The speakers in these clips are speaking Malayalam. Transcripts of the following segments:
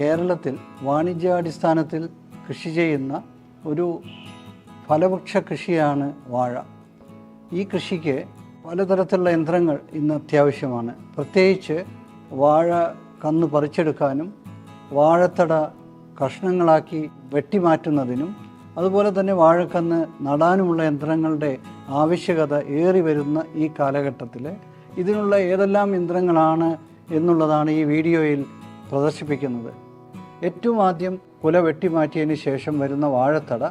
കേരളത്തിൽ വാണിജ്യാടിസ്ഥാനത്തിൽ കൃഷി ചെയ്യുന്ന ഒരു ഫലവൃക്ഷ കൃഷിയാണ് വാഴ. ഈ കൃഷിക്ക് പലതരത്തിലുള്ള യന്ത്രങ്ങൾ ഇന്ന് അത്യാവശ്യമാണ്. പ്രത്യേകിച്ച് വാഴ കന്ന് പറിച്ചെടുക്കാനും വാഴത്തട കഷ്ണങ്ങളാക്കി വെട്ടിമാറ്റുന്നതിനും അതുപോലെ തന്നെ വാഴക്കന്ന് നടാനുമുള്ള യന്ത്രങ്ങളുടെ ആവശ്യകത ഏറി വരുന്ന ഈ കാലഘട്ടത്തിൽ ഇതിനുള്ള ഏതെല്ലാം യന്ത്രങ്ങളാണ് എന്നുള്ളതാണ് ഈ വീഡിയോയിൽ പ്രദർശിപ്പിക്കുന്നത്. ഏറ്റവും ആദ്യം കുല വെട്ടിമാറ്റിയതിന് ശേഷം വരുന്ന വാഴത്തട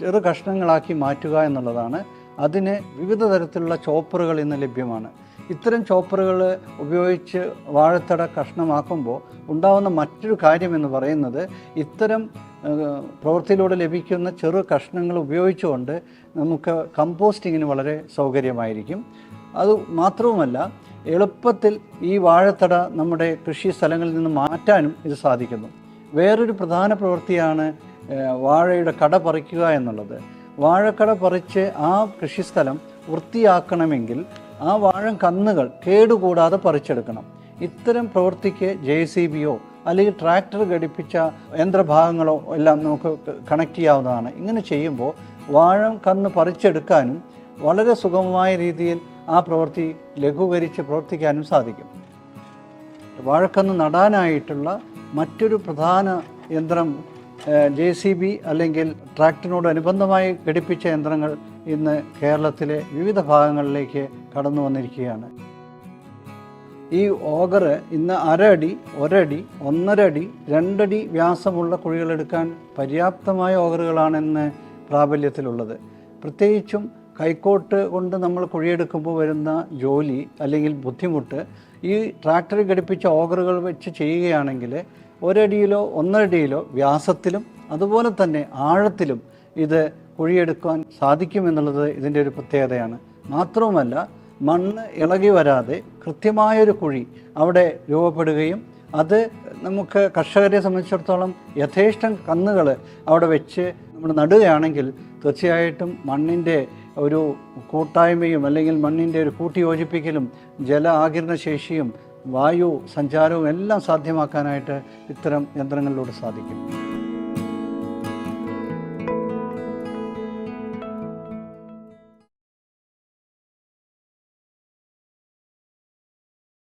ചെറു കഷ്ണങ്ങളാക്കി മാറ്റുക എന്നുള്ളതാണ്. അതിന് വിവിധ തരത്തിലുള്ള ചോപ്പറുകൾ ഇന്ന് ലഭ്യമാണ്. ഇത്തരം ചോപ്പറുകൾ ഉപയോഗിച്ച് വാഴത്തട കഷ്ണമാക്കുമ്പോൾ ഉണ്ടാകുന്ന മറ്റൊരു കാര്യം എന്ന് പറയുന്നത് ഇത്തരം പ്രവൃത്തിയിലൂടെ ലഭിക്കുന്ന ചെറു കഷ്ണങ്ങൾ ഉപയോഗിച്ചുകൊണ്ട് നമുക്ക് കമ്പോസ്റ്റിങ്ങിന് വളരെ സൗകര്യമായിരിക്കും. അത് മാത്രവുമല്ല എളുപ്പത്തിൽ ഈ വാഴത്തട നമ്മുടെ കൃഷി സ്ഥലങ്ങളിൽ നിന്ന് മാറ്റാനും ഇത് സാധിക്കുന്നു. വേറൊരു പ്രധാന പ്രവൃത്തിയാണ് വാഴയുടെ കട പറിക്കുക എന്നുള്ളത്. വാഴക്കട പറിച്ച് ആ കൃഷിസ്ഥലം വൃത്തിയാക്കണമെങ്കിൽ ആ വാഴം കന്നുകൾ കേടുകൂടാതെ പറിച്ചെടുക്കണം. ഇത്തരം പ്രവൃത്തിക്ക് ജെ സി ബിയോ അല്ലെങ്കിൽ ട്രാക്ടർ ഘടിപ്പിച്ച യന്ത്രഭാഗങ്ങളോ എല്ലാം നമുക്ക് കണക്ട് ചെയ്യാവുന്നതാണ് ഇങ്ങനെ ചെയ്യുമ്പോൾ വാഴം കന്ന് പറിച്ചെടുക്കാനും വളരെ സുഗമമായ രീതിയിൽ ആ പ്രവൃത്തി ലഘൂകരിച്ച് പ്രവർത്തിക്കാനും സാധിക്കും. വാഴക്കന്ന് നടാനായിട്ടുള്ള മറ്റൊരു പ്രധാന യന്ത്രം ജെ സി ബി അല്ലെങ്കിൽ ട്രാക്ടറിനോട് അനുബന്ധമായി ഘടിപ്പിച്ച യന്ത്രങ്ങൾ ഇന്ന് കേരളത്തിലെ വിവിധ ഭാഗങ്ങളിലേക്ക് കടന്നു വന്നിരിക്കുകയാണ്. ഈ ഓഗർ ഇന്ന് അരടി ഒരടി ഒന്നര അടി രണ്ടടി വ്യാസമുള്ള കുഴികളെടുക്കാൻ പര്യാപ്തമായ ഓഗറുകളാണെന്ന് പ്രാബല്യത്തിലുള്ളത്. പ്രത്യേകിച്ചും കൈക്കോട്ട് കൊണ്ട് നമ്മൾ കുഴിയെടുക്കുമ്പോൾ വരുന്ന ജോലി അല്ലെങ്കിൽ ബുദ്ധിമുട്ട് ഈ ട്രാക്ടറിൽ ഘടിപ്പിച്ച ഓഗറുകൾ വെച്ച് ചെയ്യുകയാണെങ്കിൽ ഒരടിയിലോ ഒന്നരടിയിലോ വ്യാസത്തിലും അതുപോലെ തന്നെ ആഴത്തിലും ഇത് കുഴിയെടുക്കാൻ സാധിക്കുമെന്നുള്ളത് ഇതിന്റെ ഒരു പ്രത്യേകതയാണ്. മാത്രവുമല്ല മണ്ണ് ഇളകി വരാതെ കൃത്യമായൊരു കുഴി അവിടെ രൂപപ്പെടുകയും അത് നമുക്ക് കർഷകരെ സംബന്ധിച്ചിടത്തോളം യഥേഷ്ടം കന്നുകൾ അവിടെ വെച്ച് നമ്മൾ നടുകയാണെങ്കിൽ തീർച്ചയായിട്ടും മണ്ണിന്റെ ഒരു കൂട്ടായ്മയും അല്ലെങ്കിൽ മണ്ണിന്റെ ഒരു കൂട്ടിയോജിപ്പിക്കലും ജല ആകിരണ ശേഷിയും വായു സഞ്ചാരവും എല്ലാം സാധ്യമാക്കാനായിട്ട് ഇത്തരം യന്ത്രങ്ങളിലൂടെ സാധിക്കും.